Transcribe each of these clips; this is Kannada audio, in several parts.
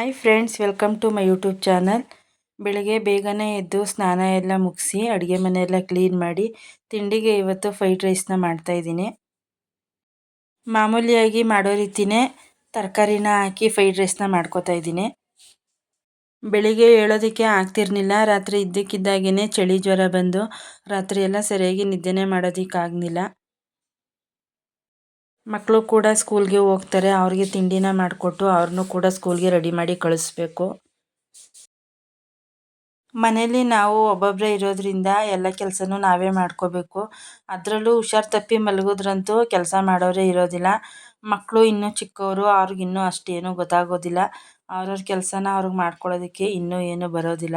Hi friends welcome to my YouTube channel ಬೆಳಗ್ಗೆ ಬೇಗನೆ ಎದ್ದು ಸ್ನಾನ ಎಲ್ಲ ಮುಗಿಸಿ, ಅಡುಗೆ ಮನೆಯೆಲ್ಲ ಕ್ಲೀನ್ ಮಾಡಿ, ತಿಂಡಿಗೆ ಇವತ್ತು ಫ್ರೈಡ್ ರೈಸ್ನ ಮಾಡ್ತಾಯಿದ್ದೀನಿ ಮಾಮೂಲಿಯಾಗಿ ಮಾಡೋ ರೀತಿಯೇ ತರಕಾರಿನ ಹಾಕಿ ಫ್ರೈಡ್ ರೈಸ್ನ ಮಾಡ್ಕೋತಾ ಇದ್ದೀನಿ. ಬೆಳಿಗ್ಗೆ ಹೇಳೋದಕ್ಕೆ ಆಗ್ತಿರ್ಲಿಲ್ಲ, ರಾತ್ರಿ ಇದ್ದಕ್ಕಿದ್ದಾಗೇ ಚಳಿ ಜ್ವರ ಬಂದು, ರಾತ್ರಿ ಎಲ್ಲ ಸರಿಯಾಗಿ ನಿದ್ದೆನೇ ಮಾಡೋದಕ್ಕಾಗಲಿಲ್ಲ. ಮಕ್ಕಳು ಕೂಡ ಸ್ಕೂಲ್ಗೆ ಹೋಗ್ತಾರೆ, ಅವ್ರಿಗೆ ತಿಂಡಿನ ಮಾಡಿಕೊಟ್ಟು ಅವ್ರನ್ನೂ ಕೂಡ ಸ್ಕೂಲ್ಗೆ ರೆಡಿ ಮಾಡಿ ಕಳಿಸ್ಬೇಕು. ಮನೇಲಿ ನಾವು ಒಬ್ಬೊಬ್ಬರೇ ಇರೋದ್ರಿಂದ ಎಲ್ಲ ಕೆಲಸನೂ ನಾವೇ ಮಾಡ್ಕೋಬೇಕು. ಅದರಲ್ಲೂ ಹುಷಾರು ತಪ್ಪಿ ಮಲಗಿದ್ರಂತೂ ಕೆಲಸ ಮಾಡೋರೇ ಇರೋದಿಲ್ಲ. ಮಕ್ಕಳು ಇನ್ನೂ ಚಿಕ್ಕವರು ಅವ್ರಿಗಿನ್ನೂ ಅಷ್ಟೇನೂ ಗೊತ್ತಾಗೋದಿಲ್ಲ. ಅವ್ರವ್ರ ಕೆಲಸನ ಅವ್ರಿಗೆ ಮಾಡ್ಕೊಳ್ಳೋದಕ್ಕೆ ಇನ್ನೂ ಏನೂ ಬರೋದಿಲ್ಲ.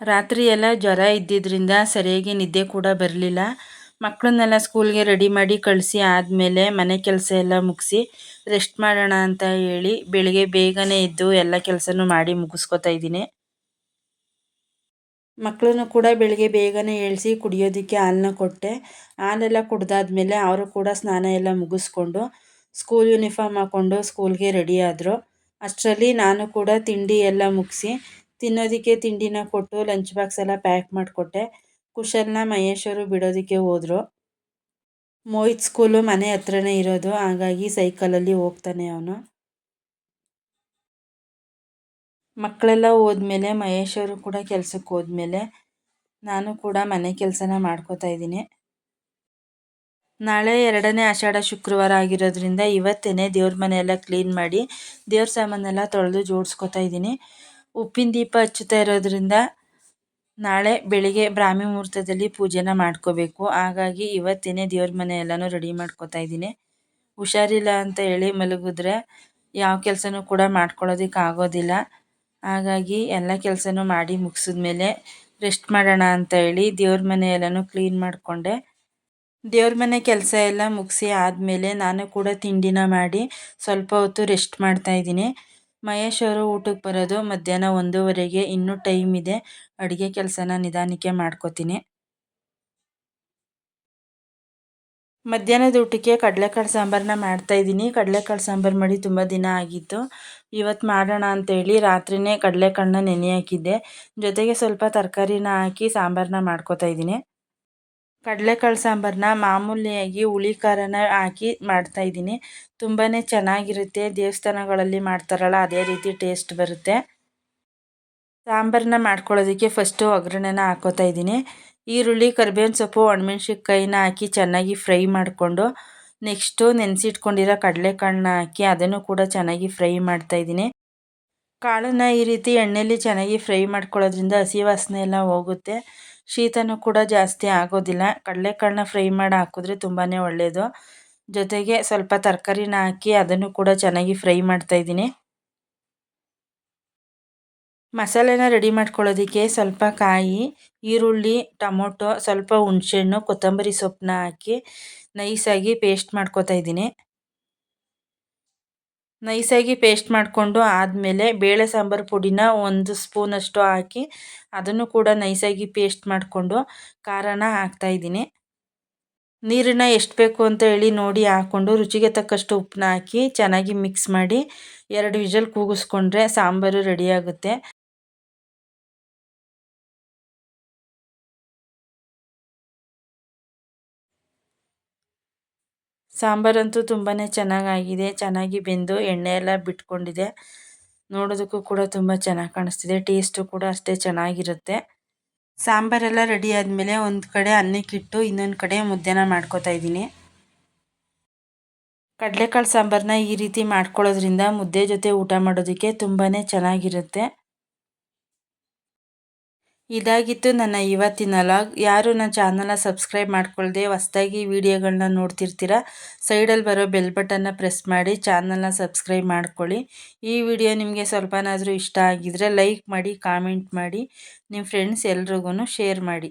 ರಾತ್ರಿ ಎಲ್ಲ ಜ್ವರ ಇದ್ದಿದ್ದರಿಂದ ಸರಿಯಾಗಿ ನಿದ್ದೆ ಕೂಡ ಬರಲಿಲ್ಲ. ಮಕ್ಕಳನ್ನೆಲ್ಲ ಸ್ಕೂಲ್ಗೆ ರೆಡಿ ಮಾಡಿ ಕಳಿಸಿ ಆದಮೇಲೆ ಮನೆ ಕೆಲಸ ಎಲ್ಲ ಮುಗಿಸಿ ರೆಸ್ಟ್ ಮಾಡೋಣ ಅಂತ ಹೇಳಿ ಬೆಳಿಗ್ಗೆ ಬೇಗನೆ ಎದ್ದು ಎಲ್ಲ ಕೆಲಸನೂ ಮಾಡಿ ಮುಗಿಸ್ಕೊತಾ ಇದ್ದೀನಿ. ಮಕ್ಕಳನ್ನು ಕೂಡ ಬೆಳಿಗ್ಗೆ ಬೇಗನೆ ಏಳಿಸಿ ಕುಡಿಯೋದಕ್ಕೆ ಹಾಲನ್ನ ಕೊಟ್ಟೆ. ಹಾಲೆಲ್ಲ ಕುಡ್ದಾದ್ಮೇಲೆ ಅವರು ಕೂಡ ಸ್ನಾನ ಎಲ್ಲ ಮುಗಿಸ್ಕೊಂಡು ಸ್ಕೂಲ್ ಯೂನಿಫಾರ್ಮ್ ಹಾಕ್ಕೊಂಡು ಸ್ಕೂಲ್ಗೆ ರೆಡಿ ಆದರು. ಅಷ್ಟರಲ್ಲಿ ನಾನು ಕೂಡ ತಿಂಡಿ ಎಲ್ಲ ಮುಗಿಸಿ ತಿನ್ನೋದಕ್ಕೆ ತಿಂಡಿನ ಕೊಟ್ಟು ಲಂಚ್ ಬಾಕ್ಸ್ ಎಲ್ಲ ಪ್ಯಾಕ್ ಮಾಡಿಕೊಟ್ಟೆ. ಕುಶಲ್ನ ಮಹೇಶ್ವರು ಬಿಡೋದಕ್ಕೆ ಹೋದರು. ಮೋಹಿತ್ ಸ್ಕೂಲು ಮನೆ ಹತ್ರನೇ ಇರೋದು, ಹಾಗಾಗಿ ಸೈಕಲಲ್ಲಿ ಹೋಗ್ತಾನೆ ಅವನು. ಮಕ್ಕಳೆಲ್ಲ ಹೋದ್ಮೇಲೆ ಮಹೇಶ್ವರು ಕೂಡ ಕೆಲಸಕ್ಕೆ ಹೋದ್ಮೇಲೆ ನಾನು ಕೂಡ ಮನೆ ಕೆಲಸನ ಮಾಡ್ಕೋತಾ ಇದ್ದೀನಿ. ನಾಳೆ ಎರಡನೇ ಆಷಾಢ ಶುಕ್ರವಾರ ಆಗಿರೋದ್ರಿಂದ ಇವತ್ತೇ ದೇವ್ರ ಮನೆಯೆಲ್ಲ ಕ್ಲೀನ್ ಮಾಡಿ ದೇವ್ರ ಸಾಮಾನೆಲ್ಲ ತೊಳೆದು ಜೋಡಿಸ್ಕೊತಾ ಇದ್ದೀನಿ. ಉಪ್ಪಿನ ದೀಪ ಹಚ್ಚುತ್ತಾ ಇರೋದ್ರಿಂದ ನಾಳೆ ಬೆಳಿಗ್ಗೆ ಬ್ರಾಹ್ಮಿ ಮುಹೂರ್ತದಲ್ಲಿ ಪೂಜೆನ ಮಾಡ್ಕೋಬೇಕು. ಹಾಗಾಗಿ ಇವತ್ತೇನೆ ದೇವ್ರ ಮನೆ ಎಲ್ಲನೂ ರೆಡಿ ಮಾಡ್ಕೋತಾ ಇದ್ದೀನಿ. ಹುಷಾರಿಲ್ಲ ಅಂತ ಹೇಳಿ ಮಲಗಿದ್ರೆ ಯಾವ ಕೆಲಸನೂ ಕೂಡ ಮಾಡ್ಕೊಳ್ಳೋದಕ್ಕೆ ಆಗೋದಿಲ್ಲ. ಹಾಗಾಗಿ ಎಲ್ಲ ಕೆಲಸನೂ ಮಾಡಿ ಮುಗಿಸಿದ್ಮೇಲೆ ರೆಸ್ಟ್ ಮಾಡೋಣ ಅಂತ ಹೇಳಿ ದೇವ್ರ ಮನೆ ಎಲ್ಲನೂ ಕ್ಲೀನ್ ಮಾಡಿಕೊಂಡೆ. ದೇವ್ರ ಮನೆ ಕೆಲಸ ಎಲ್ಲ ಮುಗಿಸಿ ಆದಮೇಲೆ ನಾನು ಕೂಡ ತಿಂಡಿನ ಮಾಡಿ ಸ್ವಲ್ಪ ಹೊತ್ತು ರೆಸ್ಟ್ ಮಾಡ್ತಾ ಇದ್ದೀನಿ. ಮಹೇಶ್ ಅವರು ಊಟಕ್ಕೆ ಬರೋದು ಮಧ್ಯಾಹ್ನ ಒಂದೂವರೆಗೆ. ಇನ್ನೂ ಟೈಮ್ ಇದೆ. ಅಡುಗೆ ಕೆಲಸನ ನಿಧಾನಕ್ಕೆ ಮಾಡ್ಕೋತೀನಿ. ಮಧ್ಯಾಹ್ನದ ಊಟಕ್ಕೆ ಕಡಲೆಕಾಳು ಸಾಂಬಾರನ್ನ ಮಾಡ್ತಾಯಿದ್ದೀನಿ ಕಡಲೆಕಾಳು ಸಾಂಬಾರು ಮಾಡಿ ತುಂಬ ದಿನ ಆಗಿತ್ತು. ಇವತ್ತು ಮಾಡೋಣ ಅಂತೇಳಿ ರಾತ್ರಿಯೇ ಕಡಲೆಕಾಳನ್ನ ನೆನೆ ಹಾಕಿದ್ದೆ. ಜೊತೆಗೆ ಸ್ವಲ್ಪ ತರಕಾರಿನ ಹಾಕಿ ಸಾಂಬಾರನ್ನ ಮಾಡ್ಕೋತಾ ಇದ್ದೀನಿ. ಕಡಲೆಕಾಳು ಸಾಂಬಾರನ್ನ ಮಾಮೂಲಿಯಾಗಿ ಹುಳಿ ಖಾರನ ಹಾಕಿ ಮಾಡ್ತಾಯಿದ್ದೀನಿ ತುಂಬಾ ಚೆನ್ನಾಗಿರುತ್ತೆ. ದೇವಸ್ಥಾನಗಳಲ್ಲಿ ಮಾಡ್ತಾರಲ್ಲ, ಅದೇ ರೀತಿ ಟೇಸ್ಟ್ ಬರುತ್ತೆ. ಸಾಂಬಾರನ್ನ ಮಾಡ್ಕೊಳ್ಳೋದಕ್ಕೆ ಫಸ್ಟು ಒಗ್ಗರಣೆನ ಹಾಕೋತಾ ಇದ್ದೀನಿ. ಈರುಳ್ಳಿ, ಕರಿಬೇವಿನ ಸೊಪ್ಪು, ಒಣಮೆಣ್ಸಿನ್ಕಾಯಿನ ಹಾಕಿ ಚೆನ್ನಾಗಿ ಫ್ರೈ ಮಾಡಿಕೊಂಡು, ನೆಕ್ಸ್ಟು ನೆನೆಸಿಟ್ಕೊಂಡಿರೋ ಕಡಲೆಕಾಳನ್ನ ಹಾಕಿ ಅದನ್ನು ಕೂಡ ಚೆನ್ನಾಗಿ ಫ್ರೈ ಮಾಡ್ತಾ ಇದ್ದೀನಿ. ಕಾಳನ್ನು ಈ ರೀತಿ ಎಣ್ಣೆಯಲ್ಲಿ ಚೆನ್ನಾಗಿ ಫ್ರೈ ಮಾಡ್ಕೊಳ್ಳೋದ್ರಿಂದ ಹಸಿ ವಾಸನೆ ಎಲ್ಲ ಹೋಗುತ್ತೆ. ಶೀತನೂ ಕೂಡ ಜಾಸ್ತಿ ಆಗೋದಿಲ್ಲ. ಕಡಲೆಕಾಳನ್ನ ಫ್ರೈ ಮಾಡಿ ಹಾಕಿದ್ರೆ ತುಂಬಾ ಒಳ್ಳೆಯದು ಜೊತೆಗೆ ಸ್ವಲ್ಪ ತರಕಾರಿನ ಹಾಕಿ ಅದನ್ನು ಕೂಡ ಚೆನ್ನಾಗಿ ಫ್ರೈ ಮಾಡ್ತಾಯಿದ್ದೀನಿ ಮಸಾಲೆನ ರೆಡಿ ಮಾಡ್ಕೊಳ್ಳೋದಕ್ಕೆ ಸ್ವಲ್ಪ ಕಾಯಿ, ಈರುಳ್ಳಿ, ಟೊಮೊಟೊ, ಸ್ವಲ್ಪ ಹುಣಸೆಹಣ್ಣು, ಕೊತ್ತಂಬರಿ ಸೊಪ್ಪನ್ನ ಹಾಕಿ ನೈಸಾಗಿ ಪೇಸ್ಟ್ ಮಾಡ್ಕೊತಾ ಇದ್ದೀನಿ. ನೈಸಾಗಿ ಪೇಸ್ಟ್ ಮಾಡಿಕೊಂಡು ಆದಮೇಲೆ ಬೇಳೆ ಸಾಂಬಾರು ಪುಡಿನ ಒಂದು ಸ್ಪೂನಷ್ಟು ಹಾಕಿ ಅದನ್ನು ಕೂಡ ನೈಸಾಗಿ ಪೇಸ್ಟ್ ಮಾಡಿಕೊಂಡು ಖಾರನ ಹಾಕ್ತಾಯಿದ್ದೀನಿ ನೀರನ್ನ ಎಷ್ಟು ಬೇಕು ಅಂತ ಹೇಳಿ ನೋಡಿ ಹಾಕ್ಕೊಂಡು ರುಚಿಗೆ ತಕ್ಕಷ್ಟು ಉಪ್ಪನ್ನ ಹಾಕಿ ಚೆನ್ನಾಗಿ ಮಿಕ್ಸ್ ಮಾಡಿ ಎರಡು ವಿಷಲ್ ಕೂಗಿಸ್ಕೊಂಡ್ರೆ ಸಾಂಬಾರು ರೆಡಿಯಾಗುತ್ತೆ ಸಾಂಬಾರಂತೂ ತುಂಬಾ ಚೆನ್ನಾಗಾಗಿದೆ. ಚೆನ್ನಾಗಿ ಬೆಂದು ಎಣ್ಣೆ ಎಲ್ಲ ಬಿಟ್ಕೊಂಡಿದೆ. ನೋಡೋದಕ್ಕೂ ಕೂಡ ತುಂಬ ಚೆನ್ನಾಗಿ ಕಾಣಿಸ್ತಿದೆ. ಟೇಸ್ಟು ಕೂಡ ಅಷ್ಟೇ ಚೆನ್ನಾಗಿರುತ್ತೆ. ಸಾಂಬಾರೆಲ್ಲ ರೆಡಿ ಆದಮೇಲೆ ಒಂದು ಕಡೆ ಅನ್ನಕ್ಕಿಟ್ಟು ಇನ್ನೊಂದು ಕಡೆ ಮುದ್ದೆನ ಮಾಡ್ಕೋತಾ ಇದ್ದೀನಿ. ಕಡಲೆಕಾಳು ಸಾಂಬಾರನ್ನ ಈ ರೀತಿ ಮಾಡ್ಕೊಳ್ಳೋದ್ರಿಂದ ಮುದ್ದೆ ಜೊತೆ ಊಟ ಮಾಡೋದಕ್ಕೆ ತುಂಬಾ ಚೆನ್ನಾಗಿರುತ್ತೆ. ಇದಾಗಿತ್ತು ನನ್ನ ಇವತ್ತಿನ ಲಾಗ್. ಯಾರು ನನ್ನ ಚಾನಲ್ನ ಸಬ್ಸ್ಕ್ರೈಬ್ ಮಾಡ್ಕೊಳ್ಳದೆ ಹೊಸ್ದಾಗಿ ವೀಡಿಯೋಗಳನ್ನ ನೋಡ್ತಿರ್ತೀರ ಸೈಡಲ್ಲಿ ಬರೋ ಬೆಲ್ ಬಟನ್ನ ಪ್ರೆಸ್ ಮಾಡಿ ಚಾನಲ್ನ ಸಬ್ಸ್ಕ್ರೈಬ್ ಮಾಡ್ಕೊಳ್ಳಿ. ಈ ವಿಡಿಯೋ ನಿಮಗೆ ಸ್ವಲ್ಪನಾದರೂ ಇಷ್ಟ ಆಗಿದರೆ ಲೈಕ್ ಮಾಡಿ, ಕಾಮೆಂಟ್ ಮಾಡಿ ನಿಮ್ಮ ಫ್ರೆಂಡ್ಸ್ ಎಲ್ರಿಗೂ ಶೇರ್ ಮಾಡಿ.